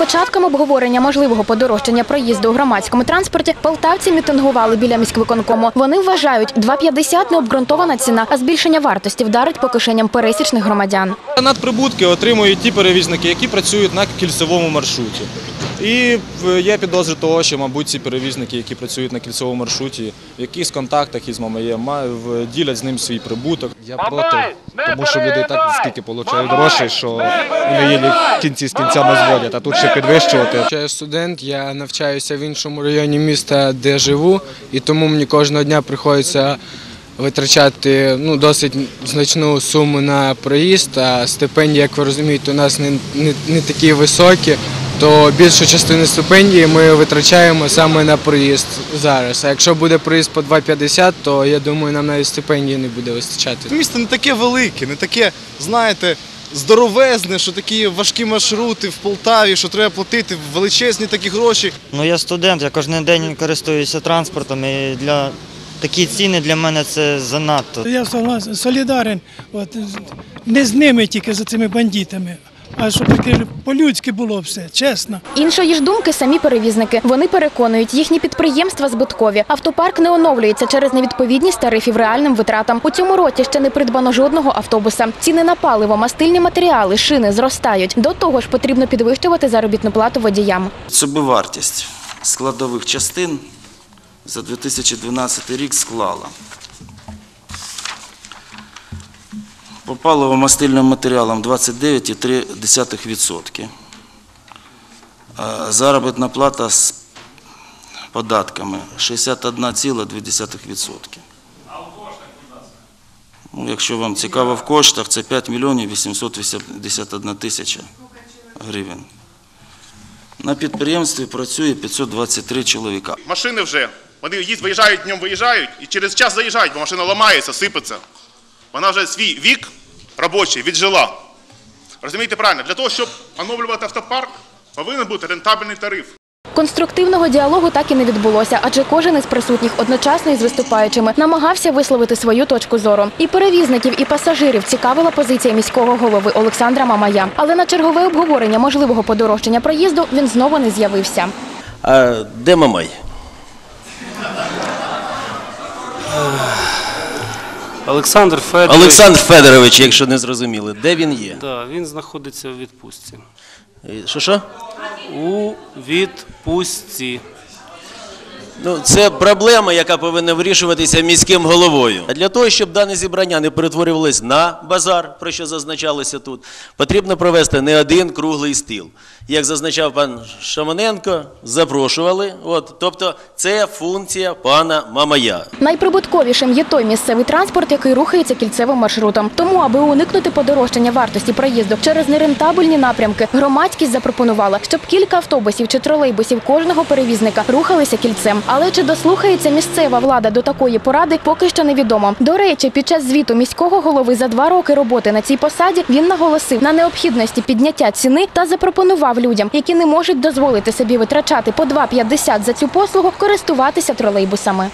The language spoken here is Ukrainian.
початком обговорення можливого подорожчання проїзду у громадському транспорті полтавці мітингували біля міськвиконкому. Вони вважають, 2,50 – необґрунтована ціна, а збільшення вартості вдарить по кишеням пересічних громадян. Надприбутки отримують ті перевізники, які працюють на кільцевому маршруті. І е, є підозри того, що, мабуть, ці перевізники, які працюють на кільцевому маршруті, в якихось контактах із в- ділять з ним свій прибуток. Я проти, тому що люди так скільки отримують грошей, що вони її кінці з кінцями зводять, а тут ще підвищувати. Я студент, я навчаюся в іншому районі міста, де живу, і тому мені кожного дня приходиться витрачати ну, досить значну суму на проїзд, а стипендії, як ви розумієте, у нас не, не, не такі високі, то більшу частину стипендії ми витрачаємо саме на проїзд зараз. А якщо буде проїзд по 2,50, то я думаю, нам навіть стипендії не буде вистачати. Місто не таке велике, не таке, знаєте, здоровезне, що такі важкі маршрути в Полтаві, що треба платити величезні такі гроші. Ну я студент, я кожен день користуюся транспортом і для такі ціни для мене це занадто. Я согласен, солідарен. От, не з ними тільки за цими бандитами, а щоб таке по-людськи було все, чесно. Іншої ж думки самі перевізники. Вони переконують, їхні підприємства збиткові. Автопарк не оновлюється через невідповідність тарифів реальним витратам. У цьому році ще не придбано жодного автобуса. Ціни на паливо, мастильні матеріали, шини зростають. До того ж, потрібно підвищувати заробітну плату водіям. Собівартість складових частин за 2012 рік склала. По паливо-мастильним матеріалам 29,3%. Заробітна плата з податками 61,2%. Ну, якщо вам цікаво в коштах, це 5 мільйонів 881 тисяча гривень. На підприємстві працює 523 чоловіка. Машини вже, вони їсть, виїжджають днем, виїжджають і через час заїжджають, бо машина ламається, сипеться. Вона вже свій вік робочий віджила. Розумієте правильно, для того, щоб оновлювати автопарк, повинен бути рентабельний тариф. Конструктивного діалогу так і не відбулося, адже кожен із присутніх одночасно із виступаючими намагався висловити свою точку зору. І перевізників, і пасажирів цікавила позиція міського голови Олександра Мамая. Але на чергове обговорення можливого подорожчання проїзду він знову не з'явився. А де Мамай? Олександр Федорович. Олександр Федорович, якщо не зрозуміли, де він є? Да, він знаходиться у відпустці. Е, Що що? У відпустці. Ну, це проблема, яка повинна вирішуватися міським головою. А для того, щоб дане зібрання не перетворювалось на базар, про що зазначалося тут, потрібно провести не один круглий стіл. Як зазначав пан Шамоненко, запрошували. От, тобто, це функція пана Мамая. Найприбутковішим є той місцевий транспорт, який рухається кільцевим маршрутом. Тому, аби уникнути подорожчання вартості проїзду через нерентабельні напрямки, громадськість запропонувала, щоб кілька автобусів чи тролейбусів кожного перевізника рухалися кільцем. Але чи дослухається місцева влада до такої поради, поки що невідомо. До речі, під час звіту міського голови за два роки роботи на цій посаді він наголосив на необхідності підняття ціни та запропонував людям, які не можуть дозволити собі витрачати по 2,50 за цю послугу, користуватися тролейбусами.